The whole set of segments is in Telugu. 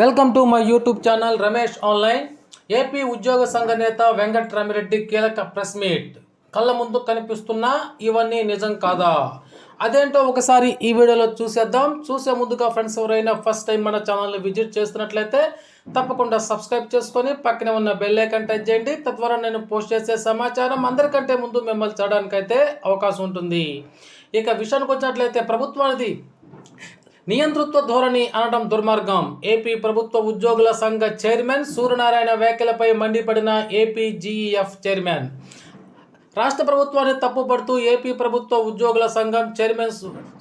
Welcome to my YouTube channel Ramesh online AP ఉద్యోగ సంఘ నేత వెంకట్ రామిరెడ్డి కీలక ప్రెస్ మీట్ కళ్ళ ముందు కనిపిస్తున్నా ఇవన్నీ నిజం కాదా? అదేంటో ఒకసారి ఈ వీడియోలో చూసేద్దాం. చూసే ముందుగా ఫ్రెండ్స్ ఎవరైనా ఫస్ట్ టైం మన ఛానల్ని విజిట్ చేస్తున్నట్లయితే తప్పకుండా సబ్స్క్రైబ్ చేసుకొని పక్కనే ఉన్న బెల్ ఐకాన్ టచ్ చేయండి. తద్వారా నేను పోస్ట్ చేసే సమాచారం అందరికంటే ముందు మిమ్మల్ని చూడడానికైతే అవకాశం ఉంటుంది. ఇక విషయానికి వచ్చినట్లయితే ప్రభుత్వానికి నియంతృత్వ ధోరణి అనడం దుర్మార్గం. ఏపీ ప్రభుత్వ ఉద్యోగుల సంఘ చైర్మన్ సూర్యనారాయణ వ్యాఖ్యలపై మండిపడిన ఏపీ జీఈఎఫ్ చైర్మన్. రాష్ట్ర ప్రభుత్వాన్ని తప్పుపడుతూ ఏపీ ప్రభుత్వ ఉద్యోగుల సంఘం చైర్మన్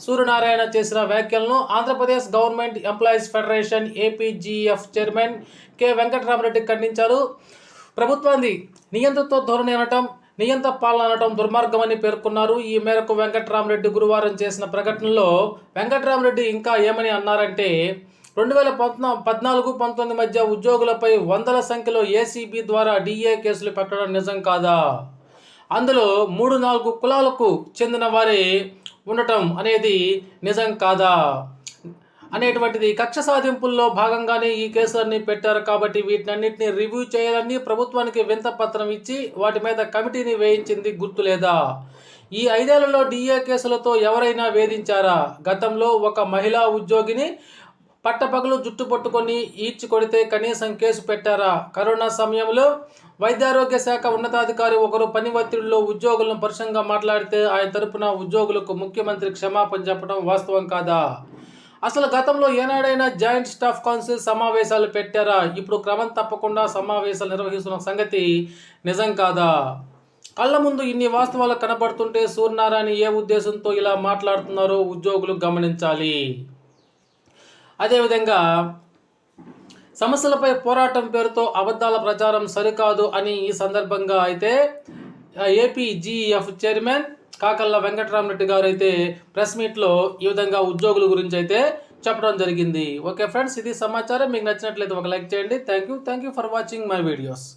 సూర్యనారాయణ చేసిన వ్యాఖ్యలను Andhra Pradesh government employees federation APGF chairman K Venkatarama Reddy ఖండించారు. ప్రభుత్వాన్ని నియంతృత్వ ధోరణి అనటం నియంత పాలన అనటం దుర్మార్గమని పేర్కొన్నారు. ఈ మేరకు వెంకటరామరెడ్డి గురువారం చేసిన ప్రకటనలో వెంకటరామరెడ్డి ఇంకా ఏమని అన్నారంటే రెండు వేల పద్నా పద్నాలుగు పంతొమ్మిది మధ్య ఉద్యోగులపై వందల సంఖ్యలో ఏసీబీ ద్వారా డిఏ కేసులు పెట్టడం నిజం కాదా? అందులో మూడు నాలుగు కులాలకు చెందిన వారే ఉండటం అనేది నిజం కాదా? అనేటువంటిది కక్ష సాధింపుల్లో భాగంగానే ఈ కేసులన్నీ పెట్టారు కాబట్టి వీటినన్నింటినీ రివ్యూ చేయాలని ప్రభుత్వానికి వింత పత్రం ఇచ్చి వాటి మీద కమిటీని వేయించింది గుర్తులేదా ఈ ఐదేళ్ళలో డిఏ కేసులతో ఎవరైనా వేధించారా? గతంలో ఒక మహిళా ఉద్యోగిని పట్టపగలు జుట్టు పట్టుకొని ఈడ్చి కొడితే కనీసం కేసు పెట్టారా? కరోనా సమయంలో వైద్యారోగ్య శాఖ ఉన్నతాధికారి ఒకరు పని ఒత్తిడిలో ఉద్యోగులను పరుషంగా మాట్లాడితే ఆయన తరపున ఉద్యోగులకు ముఖ్యమంత్రి క్షమాపణ చెప్పడం వాస్తవం కాదా? అసలు గతంలో ఏనాడైనా జాయింట్ స్టాఫ్ కౌన్సిల్ సమావేశాలు పెట్టారా? ఇప్పుడు క్రమం తప్పకుండా సమావేశాలు నిర్వహిస్తున్న సంగతి నిజం కాదా? కళ్ళ ముందు ఇన్ని వాస్తవాలు కనబడుతుంటే సూర్యనారాయణ ఏ ఉద్దేశంతో ఇలా మాట్లాడుతున్నారో ఉద్యోగులు గమనించాలి. అదేవిధంగా సమస్యలపై పోరాటం పేరుతో అబద్ధాల ప్రచారం సరికాదు అని ఈ సందర్భంగా అయితే AP GF chairman Kakarla Venkataramareddy గారు అయితే ప్రెస్ మీట్లో ఈ విధంగా ఉద్యోగుల గురించి అయితే చెప్పడం జరిగింది. ఓకే ఫ్రెండ్స్ ఇది సమాచారం. మీకు నచ్చినట్లయితే ఒక లైక్ చేయండి. Thank you thank you for watching my videos